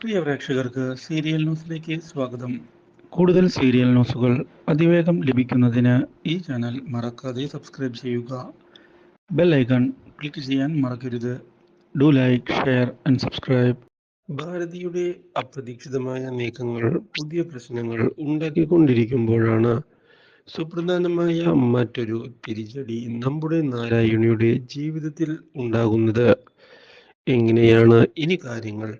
പ്രിയ പ്രേക്ഷകർക്ക് സീരിയൽ ന്യൂസിലേക്ക് സ്വാഗതം. കൂടുതൽ സീരിയൽ ന്യൂസുകൾ അതിവേഗം ലഭിക്കുന്നതിന് ഈ ചാനൽ മറക്കാതെ സബ്സ്ക്രൈബ് ചെയ്യുക. ബെൽ ഐക്കൺ ക്ലിക്ക് ചെയ്യാൻ മറക്കരുത്. Do like share and subscribe. ഭാരതിയുടെ അപ്രതീക്ഷിതമായ നീക്കങ്ങൾ പുതിയ പ്രശ്നങ്ങൾ ഉണ്ടാക്കിക്കൊണ്ടിരിക്കുമ്പോഴാണ് സുപ്രധാനമായ മറ്റൊരു തിരിച്ചടി നമ്മുടെ നാരായണിയുടെ ജീവിതത്തിൽ ഉണ്ടാകുന്നത്. എങ്ങനെയാണ് ഇനി കാര്യങ്ങൾ?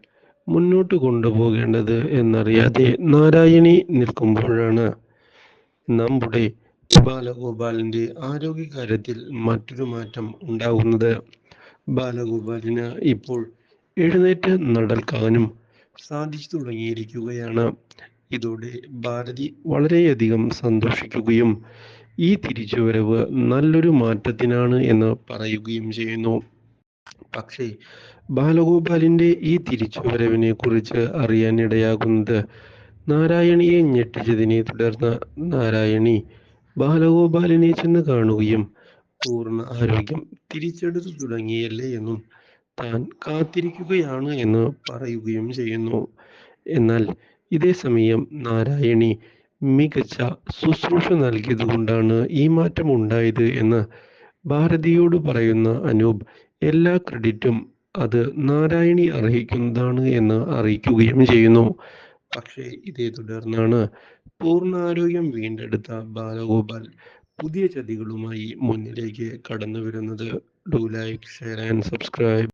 മുന്നോട്ട് കൊണ്ടുപോകേണ്ടത് എന്നറിയാതെ നാരായണി നിൽക്കുമ്പോഴാണ് നമ്മുടെ ബാലഗോപാലിന്റെ ആരോഗ്യകാര്യത്തിൽ മറ്റൊരു മാറ്റം ഉണ്ടാകുന്നത് ബാലഗോപാലിന് ഇപ്പോൾ എഴുന്നേറ്റ് നടക്കാനും സാധിച്ചു തുടങ്ങിയിരിക്കുകയാണ്. ഇതോടെ ഭാരതി വളരെയധികം സന്തോഷിക്കുകയും ഈ തിരിച്ചുവരവ് നല്ലൊരു മാറ്റത്തിനാണ് എന്ന് പറയുകയും ചെയ്യുന്നു. പക്ഷേ ബാലഗോപാലിന്റെ ഈ തിരിച്ചുവരവിനെ കുറിച്ച് അറിയാൻ അറിയാനിടയാകുന്നത് നാരായണിയെ ഞെട്ടിച്ചതിനെ തുടർന്ന് നാരായണി ബാലഗോപാലിനെ ചെന്ന് കാണുകയും പൂർണ ആരോഗ്യം തിരിച്ചെടുത്തു തുടങ്ങിയല്ലേ എന്നും താൻ കാത്തിരിക്കുകയാണ് എന്ന് പറയുകയും ചെയ്യുന്നു. എന്നാൽ ഇതേ സമയം നാരായണി മികച്ച ശുശ്രൂഷ നൽകിയതുകൊണ്ടാണ് ഈ മാറ്റം ഉണ്ടായത് എന്ന് ഭാരതിയോട് പറയുന്ന അനൂപ് എല്ലാ ക്രെഡിറ്റും അത് നാരായണി അർഹിക്കുന്നതാണ് എന്ന് അറിയിക്കുകയും ചെയ്യുന്നു. പക്ഷേ ഇതേ തുടർന്നാണ് പൂർണാരോഗ്യം വീണ്ടെടുത്ത ബാലഗോപാൽ പുതിയ ചതികളുമായി മുന്നിലേക്ക് കടന്നു വരുന്നത് do like share and subscribe